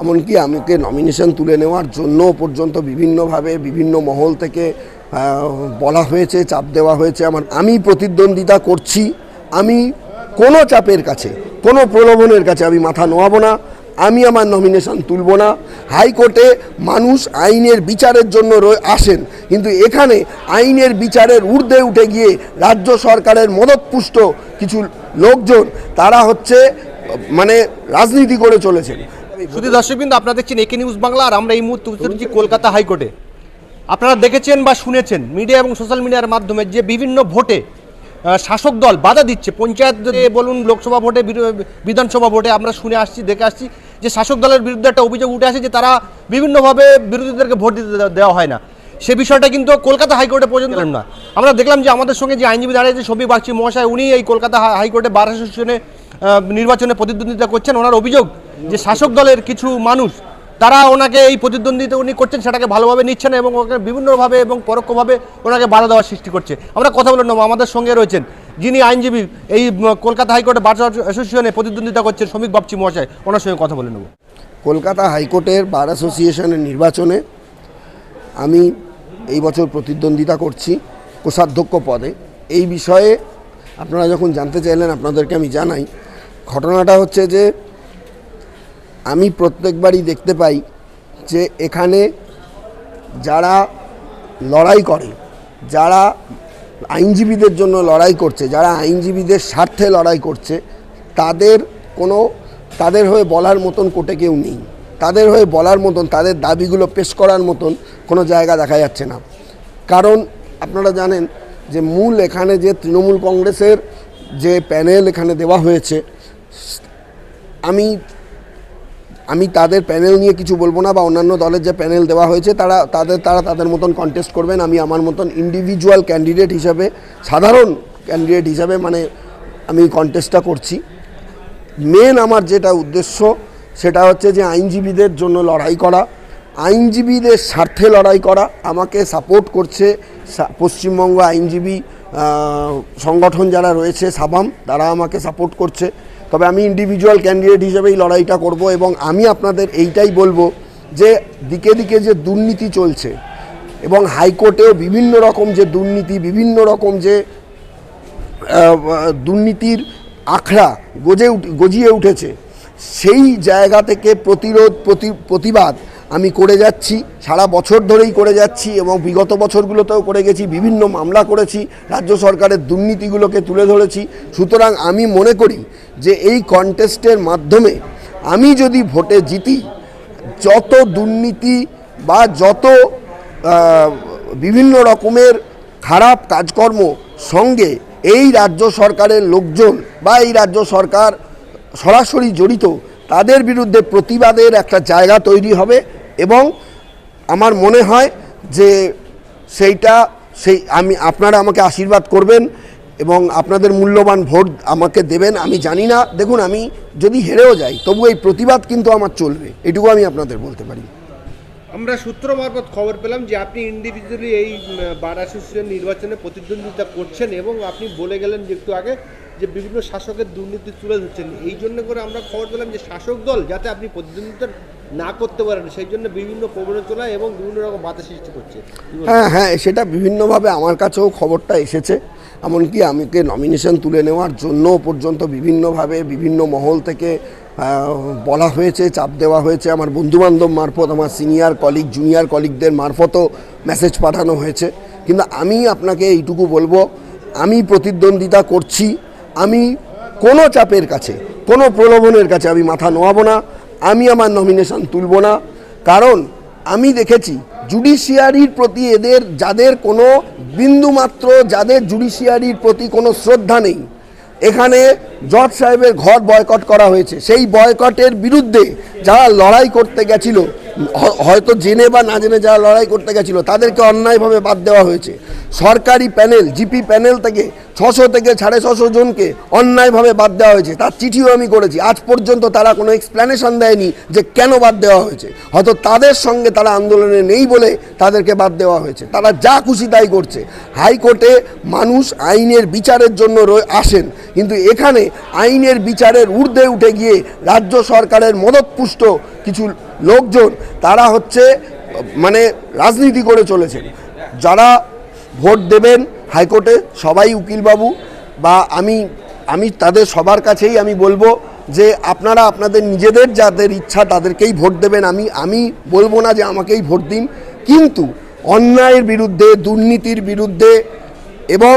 এমনকি আমাকে নমিনেশন তুলে নেওয়ার জন্য পর্যন্ত বিভিন্নভাবে, বিভিন্ন মহল থেকে বলা হয়েছে, চাপ দেওয়া হয়েছে। আমার, আমি প্রতিদ্বন্দ্বিতা করছি। আমি কোনো চাপের কাছে, কোনো প্রলোভনের কাছে আমি মাথা নোয়াবো না। আমি আমার নমিনেশন তুলব না। হাইকোর্টে মানুষ আইনের বিচারের জন্য আসেন। কিন্তু এখানে আইনের বিচারের ঊর্ধ্বে উঠে গিয়ে রাজ্য সরকারের মদতপুষ্ট কিছু লোকজন, তারা হচ্ছে মানে রাজনীতি করে চলেছেন। শুধু দর্শকবৃন্দ আপনারা দেখছেন একে নিউজ বাংলা আর আমরা এই মুহূর্তে উপস্থিত কলকাতা হাইকোর্টে। আপনারা দেখেছেন বা শুনেছেন, মিডিয়া এবং সোশ্যাল মিডিয়ার মাধ্যমে যে বিভিন্ন ভোটে শাসক দল বাধা দিচ্ছে। পঞ্চায়েত বলুন, লোকসভা ভোটে বিধানসভা ভোটে আমরা শুনে আসছি, দেখে আসছি যে শাসক দলের বিরুদ্ধে একটা অভিযোগ উঠে আসে যে তারা বিভিন্নভাবে বিরোধীদেরকে ভোট দিতে দেওয়া হয় না। সে বিষয়টা কিন্তু কলকাতা হাইকোর্টে পর্যন্ত না। আমরা দেখলাম যে আমাদের সঙ্গে যে আইনজীবী দাঁড়িয়েছে শফিক বাগচি মহাশয়, উনি এই কলকাতা হাইকোর্টে বার নির্বাচনে প্রতিদ্বন্দ্বিতা করছেন। ওনার অভিযোগ যে শাসক দলের কিছু মানুষ, তারা ওনাকে এই প্রতিদ্বন্দ্বিতা উনি করছেন, সেটাকে ভালোভাবে নিচ্ছেন এবং ওনাকে বিভিন্নভাবে এবং পরোক্ষভাবে ওনাকে বাধা দেওয়ার সৃষ্টি করছে। আমরা কথা বলে নেব, আমাদের সঙ্গে রয়েছেন যিনি আইনজীবী এই কলকাতা হাইকোর্টে বার অ্যাসোসিয়েশনে প্রতিদ্বন্দ্বিতা করছেন শ্রমিক বাপচি মহাশয়। ওনার সঙ্গে কথা বলে নেব। কলকাতা হাইকোর্টের বার অ্যাসোসিয়েশনের নির্বাচনে আমি এই বছর প্রতিদ্বন্দ্বিতা করছি কোষাধ্যক্ষ পদে। এই বিষয়ে আপনারা যখন জানতে চাইলেন, আপনাদেরকে আমি জানাই। ঘটনাটা হচ্ছে যে আমি প্রত্যেকবারই দেখতে পাই যে এখানে যারা লড়াই করে, যারা আইনজীবীদের জন্য লড়াই করছে, যারা আইনজীবীদের স্বার্থে লড়াই করছে, তাদের কোনো, তাদের হয়ে বলার মতন কোটে কেউ নেই। তাদের হয়ে বলার মতন, তাদের দাবিগুলো পেশ করার মতন কোনো জায়গা দেখা যাচ্ছে না। কারণ আপনারা জানেন যে মূল এখানে যে তৃণমূল কংগ্রেসের যে প্যানেল এখানে দেওয়া হয়েছে, আমি আমি তাদের প্যানেল নিয়ে কিছু বলব না বা অন্যান্য দলের যে প্যানেল দেওয়া হয়েছে, তারা তাদের তারা তাদের মতন কন্টেস্ট করবেন। আমি আমার মতন ইন্ডিভিজুয়াল ক্যান্ডিডেট হিসাবে, সাধারণ ক্যান্ডিডেট হিসাবে মানে আমি কন্টেস্টটা করছি। মেন আমার যেটা উদ্দেশ্য, সেটা হচ্ছে যে আইনজীবীদের জন্য লড়াই করা, আইনজীবীদের স্বার্থে লড়াই করা। আমাকে সাপোর্ট করছে পশ্চিমবঙ্গ আইনজীবী সংগঠন যারা রয়েছে, সাবাম, তারা আমাকে সাপোর্ট করছে। তবে আমি ইন্ডিভিজুয়াল ক্যান্ডিডেট হিসেবেই লড়াইটা করব এবং আমি আপনাদের এইটাই বলব যে দিকে দিকে যে দুর্নীতি চলছে এবং হাইকোর্টেও বিভিন্ন রকম যে দুর্নীতি, বিভিন্ন রকম যে দুর্নীতির আখড়া গজে গজিয়ে উঠেছে, সেই জায়গা থেকে প্রতিরোধ, প্রতি, প্রতিবাদ আমি করে যাচ্ছি, সারা বছর ধরেই করে যাচ্ছি এবং বিগত বছরগুলোতেও করে গেছি, বিভিন্ন মামলা করেছি, রাজ্য সরকারের দুর্নীতিগুলোকে তুলে ধরেছি। সুতরাং আমি মনে করি যে এই কন্টেস্টের মাধ্যমে আমি যদি ভোটে জিতি, যত দুর্নীতি বা যত বিভিন্ন রকমের খারাপ কাজকর্ম সঙ্গে এই রাজ্য সরকারের লোকজন বা এই রাজ্য সরকার সরাসরি জড়িত, তাদের বিরুদ্ধে প্রতিবাদের একটা জায়গা তৈরি হবে। এবং আমার মনে হয় যে সেইটা সেই আমি, আপনারা আমাকে আশীর্বাদ করবেন এবং আপনাদের মূল্যবান ভোট আমাকে দেবেন, আমি জানি না। দেখুন, আমি যদি হেরেও যাই, তবু এই প্রতিবাদ কিন্তু আমার চলবে, এটুকু আমি আপনাদের বলতে পারি। আমরা সূত্র মারফত খবর পেলাম যে আপনি ইন্ডিভিজুয়ালি এই বার অ্যাসোসিয়েশন নির্বাচনে প্রতিদ্বন্দ্বিতা করছেন এবং আপনি বলে গেলেন যে একটু আগে যে বিভিন্ন শাসকের দুর্নীতি তুলে ধরছেন। এই জন্য করে আমরা খবর পেলাম যে শাসক দল যাতে আপনি প্রতিদ্বন্দ্বিতা না করতে পারেন, সেই জন্য বিভিন্ন প্রবণচনা এবং বিভিন্ন রকম বাধা সৃষ্টি করছে। হ্যাঁ হ্যাঁ সেটা বিভিন্নভাবে আমার কাছেও খবরটা এসেছে। এমনকি আমাকে নমিনেশন তুলে নেওয়ার জন্য পর্যন্ত বিভিন্নভাবে বিভিন্ন মহল থেকে বলা হয়েছে, চাপ দেওয়া হয়েছে। আমার বন্ধুবান্ধব মারফত, আমার সিনিয়র কলিগ জুনিয়র কলিগদের মারফতও মেসেজ পাঠানো হয়েছে। কিন্তু আমি আপনাকে এইটুকু বলব, আমি প্রতিদ্বন্দ্বিতা করছি, আমি কোনো চাপের কাছে, কোনো প্রলোভনের কাছে আমি মাথা নোয়াবো না। আমি আমার নমিনেশন তুলব না। কারণ আমি দেখেছি জুডিশিয়ারির প্রতি এদের, যাদের কোনো বিন্দুমাত্র, যাদের জুডিশিয়ারির প্রতি কোনো শ্রদ্ধা নেই, এখানে জজ সাহেবের ঘর বয়কট করা হয়েছে। সেই বয়কটের বিরুদ্ধে যারা লড়াই করতে গেছিল হয়তো জেনে বা না জেনে যারা লড়াই করতে গেছিল, তাদেরকে অন্যায়ভাবে বাদ দেওয়া হয়েছে। সরকারি প্যানেল, জিপি প্যানেল থেকে ছশো থেকে সাড়ে ছশো জনকে অন্যায়ভাবে বাদ দেওয়া হয়েছে। তার চিঠিও আমি করেছি। আজ পর্যন্ত তারা কোনো এক্সপ্লেনেশন দেয়নি যে কেন বাদ দেওয়া হয়েছে। হয়তো তাদের সঙ্গে তারা আন্দোলনে নেই বলে তাদেরকে বাদ দেওয়া হয়েছে। তারা যা খুশি তাই করছে। হাইকোর্টে মানুষ আইনের বিচারের জন্য আসেন, কিন্তু এখানে আইনের বিচারের ঊর্ধ্বে উঠে গিয়ে রাজ্য সরকারের মদতপুষ্ট কিছু লোকজন, তারা হচ্ছে মানে রাজনীতি করে চলেছেন। যারা ভোট দেবেন হাইকোর্টে, সবাই উকিলবাবু বা আমি আমি তাদের সবার কাছেই আমি বলব যে আপনারা আপনাদের নিজেদের যাদের ইচ্ছা তাদেরকেই ভোট দেবেন। আমি আমি বলব না যে আমাকেই ভোট দিন। কিন্তু অন্যায়ের বিরুদ্ধে, দুর্নীতির বিরুদ্ধে এবং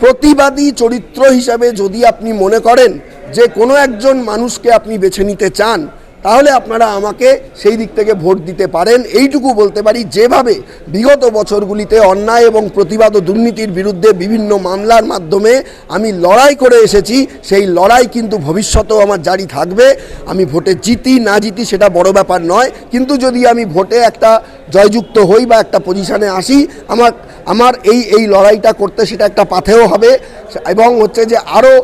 প্রতিবাদী চরিত্র হিসাবে যদি আপনি মনে করেন যে কোনো একজন মানুষকে আপনি বেছে নিতে চান তাহলে আপনারা আমাকে সেই দিক থেকে ভোট দিতে পারেন। এইটুকু বলতে পারি, যেভাবে বিগত বছরগুলিতে অন্যায় এবং প্রতিবাদ ও দুর্নীতির বিরুদ্ধে বিভিন্ন মামলার মাধ্যমে আমি লড়াই করে এসেছি, সেই লড়াই কিন্তু ভবিষ্যতেও আমার জারি থাকবে। আমি ভোটে জিতি, না জিতি সেটা বড় ব্যাপার নয়। কিন্তু যদি আমি ভোটে একটা জয়যুক্ত হই বা একটা পজিশনে আসি, আমার আমার এই এই লড়াইটা করতে সেটা একটা পাথেও হবে। এবং হচ্ছে যে আরও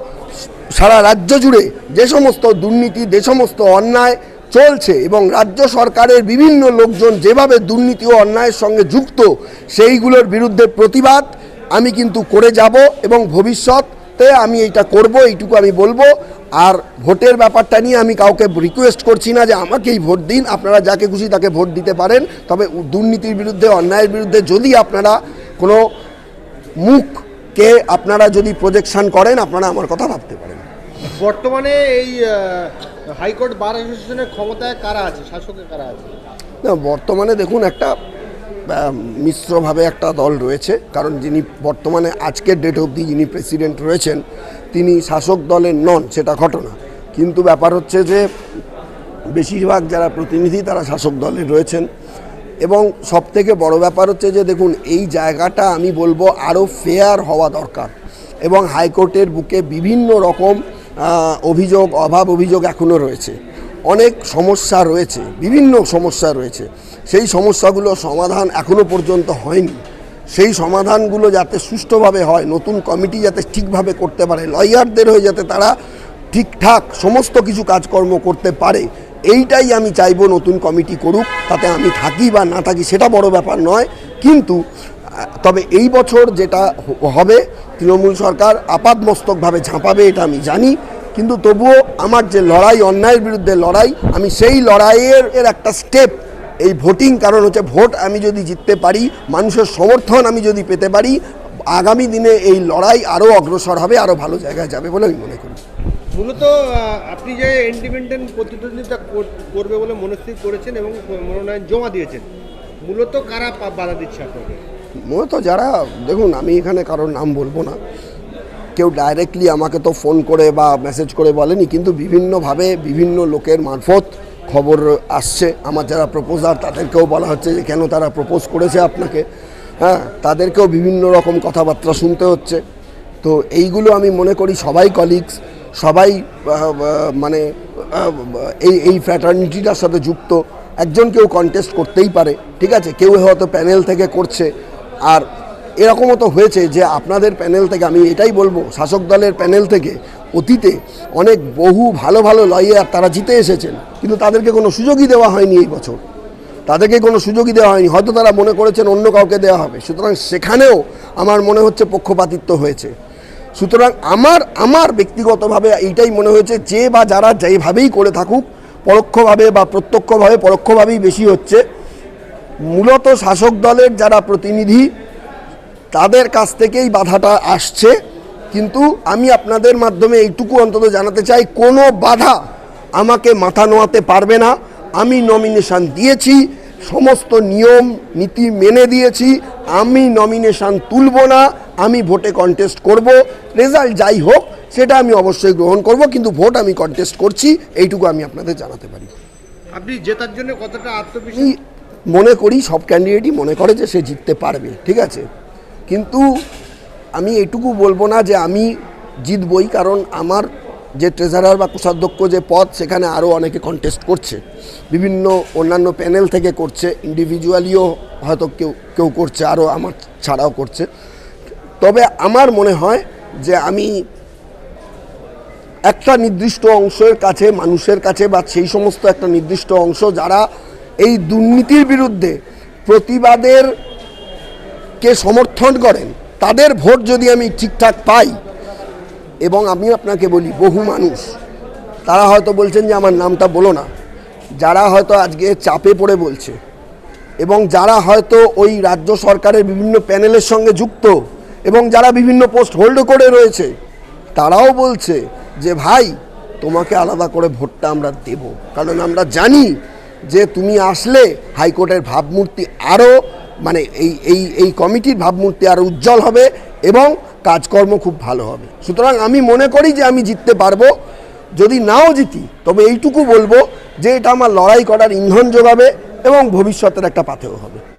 সারা রাজ্য জুড়ে যে সমস্ত দুর্নীতি, যে সমস্ত অন্যায় চলছে এবং রাজ্য সরকারের বিভিন্ন লোকজন যেভাবে দুর্নীতি ও অন্যায়ের সঙ্গে যুক্ত, সেইগুলোর বিরুদ্ধে প্রতিবাদ। আমি কিন্তু করে যাব এবং ভবিষ্যতে আমি এইটা করব, এইটুকু আমি বলব। আর ভোটের ব্যাপারটা নিয়ে আমি কাউকে রিকোয়েস্ট করছি না যে আমাকেই ভোট দিন। আপনারা যাকে খুশি তাকে ভোট দিতে পারেন। তবে দুর্নীতির বিরুদ্ধে, অন্যায়ের বিরুদ্ধে যদি আপনারা কোনো মুখকে আপনারা যদি প্রজেকশন করেন, আপনারা আমার কথা ভাবতে পারেন। বর্তমানে এই হাইকোর্ট বার অ্যাসোসিয়েশনের ক্ষমতায় কারা আছে? শাসকে কারা আছে? না, বর্তমানে দেখুন, একটা মিশ্রভাবে একটা দল রয়েছে। কারণ যিনি বর্তমানে আজকের ডেট অবধি যিনি প্রেসিডেন্ট রয়েছেন, তিনি শাসক দলের নন, সেটা ঘটনা। কিন্তু ব্যাপার হচ্ছে যে, বেশিরভাগ যারা প্রতিনিধি, তারা শাসক দলে রয়েছেন। এবং সব থেকে বড় ব্যাপার হচ্ছে যে, দেখুন, এই জায়গাটা আমি বলব আরও ফেয়ার হওয়া দরকার। এবং হাইকোর্টের বুকে বিভিন্ন রকম অভিযোগ, অভাব অভিযোগ এখনও রয়েছে। অনেক সমস্যা রয়েছে, বিভিন্ন সমস্যা রয়েছে। সেই সমস্যাগুলো সমাধান এখনও পর্যন্ত হয়নি। সেই সমাধানগুলো যাতে সুষ্ঠুভাবে হয়, নতুন কমিটি যাতে ঠিকভাবে করতে পারে, লয়ারদের হয়ে যাতে তারা ঠিকঠাক সমস্ত কিছু কাজকর্ম করতে পারে, এইটাই আমি চাইব নতুন কমিটি করুক, তাতে আমি থাকি বা না থাকি সেটা বড় ব্যাপার নয়। কিন্তু তবে এই বছর যেটা হবে, তৃণমূল সরকার আপাদমস্তকভাবে ঝাঁপাবে এটা আমি জানি, কিন্তু তবুও আমার যে লড়াই, অন্যায়ের বিরুদ্ধে লড়াই, আমি সেই লড়াইয়ের এর একটা স্টেপ এই ভোটিং কারণ হচ্ছে ভোট আমি যদি জিততে পারি, মানুষের সমর্থন আমি যদি পেতে পারি, আগামী দিনে এই লড়াই আরও অগ্রসর হবে, আরও ভালো জায়গায় যাবে বলে আমি মনে করি। মূলত আপনি যে ইন্ডিপেন্ডেন্ট প্রতিদ্বন্দ্বিতা কর- করবে বলে মনস্থির করেছেন এবং মনোনয়ন জমা দিয়েছেন, মূলত কারা বাধা দিচ্ছে আপনাকে? মূলত যারা, দেখুন, আমি এখানে কারোর নাম বলব না। কেউ ডাইরেক্টলি আমাকে তো ফোন করে বা মেসেজ করে বলেনি, কিন্তু বিভিন্নভাবে বিভিন্ন লোকের মারফত খবর আসছে। আমার যারা প্রপোজার তাদেরকেও বলা হচ্ছে যে, কেন তারা প্রপোজ করেছে আপনাকে? হ্যাঁ তাদেরকেও বিভিন্ন রকম কথাবার্তা শুনতে হচ্ছে। তো এইগুলো আমি মনে করি সবাই কলিগস সবাই মানে এই এই ফ্র্যাটার্নিটিটার সাথে যুক্ত। একজন কেউ কন্টেস্ট করতেই পারে, ঠিক আছে? কেউ হয়তো প্যানেল থেকে করছে আর এরকমও তো হয়েছে যে আপনাদের প্যানেল থেকে, আমি এটাই বলব, শাসক দলের প্যানেল থেকে অতীতে অনেক বহু ভালো ভালো লয়ার তারা জিতে এসেছেন, কিন্তু তাদেরকে কোনো সুযোগই দেওয়া হয়নি এই বছর। তাদেরকে কোনো সুযোগই দেওয়া হয়নি, হয়তো তারা মনে করেছেন অন্য কাউকে দেওয়া হবে। সুতরাং সেখানেও আমার মনে হচ্ছে পক্ষপাতিত্ব হয়েছে। সুতরাং আমার আমার ব্যক্তিগতভাবে এইটাই মনে হয়েছে, যে বা যারা যেভাবেই করে থাকুক, পরোক্ষভাবে বা প্রত্যক্ষভাবে পরোক্ষভাবেই বেশি হচ্ছে। মূলত শাসক দলের যারা প্রতিনিধি তাদের কাছ থেকেই বাধাটা আসছে। কিন্তু আমি আপনাদের মাধ্যমে এইটুকু অন্তত জানাতে চাই কোনো বাধা আমাকে মাথা নোয়াতে পারবে না। আমি নমিনেশান দিয়েছি সমস্ত নিয়ম নীতি মেনে দিয়েছি। আমি নমিনেশান তুলব না আমি ভোটে কন্টেস্ট করব। রেজাল্ট যাই হোক সেটা আমি অবশ্যই গ্রহণ করব কিন্তু ভোট আমি কন্টেস্ট করছি এইটুকু আমি আপনাদের জানাতে পারি। আপনি জেতার জন্য কতটা আত্মবিশ্বাস মনে করি, সব ক্যান্ডিডেটই মনে করে যে সে জিততে পারবে, ঠিক আছে? কিন্তু আমি এটুকু বলব না যে আমি জিতবই, কারণ আমার যে ট্রেজারার বা কোষাধ্যক্ষ যে পদ, সেখানে আরও অনেকে কন্টেস্ট করছে। বিভিন্ন অন্যান্য প্যানেল থেকে করছে ইন্ডিভিজুয়ালিও হয়তো কেউ কেউ করছে আরও আমার ছাড়াও করছে। তবে আমার মনে হয় যে আমি একটা নির্দিষ্ট অংশের কাছে, মানুষের কাছে বা সেই সমস্ত একটা নির্দিষ্ট অংশ, যারা এই দুর্নীতির বিরুদ্ধে প্রতিবাদের কে সমর্থন করেন, তাদের ভোট যদি আমি ঠিকঠাক পাই, এবং আমি আপনাকে বলি, বহু মানুষ, তারা হয়তো বলছেন যে আমার নামটা বলো না, যারা হয়তো আজকে চাপে পড়ে বলছে, এবং যারা হয়তো ওই রাজ্য সরকারের বিভিন্ন প্যানেলের সঙ্গে যুক্ত, এবং যারা বিভিন্ন পোস্ট হোল্ড করে রয়েছে, তারাও বলছে যে, ভাই, তোমাকে আলাদা করে ভোটটা আমরা দেব, কারণ আমরা জানি যে তুমি আসলে হাইকোর্টের ভাবমূর্তি আরও মানে এই এই এই কমিটির ভাবমূর্তি আরও উজ্জ্বল হবে এবং কাজকর্ম খুব ভালো হবে। সুতরাং আমি মনে করি যে আমি জিততে পারব। যদি নাও জিতি, তবে এইটুকু বলব যে এটা আমার লড়াই করার ইন্ধন যোগাবে এবং ভবিষ্যতের একটা পাথেও হবে।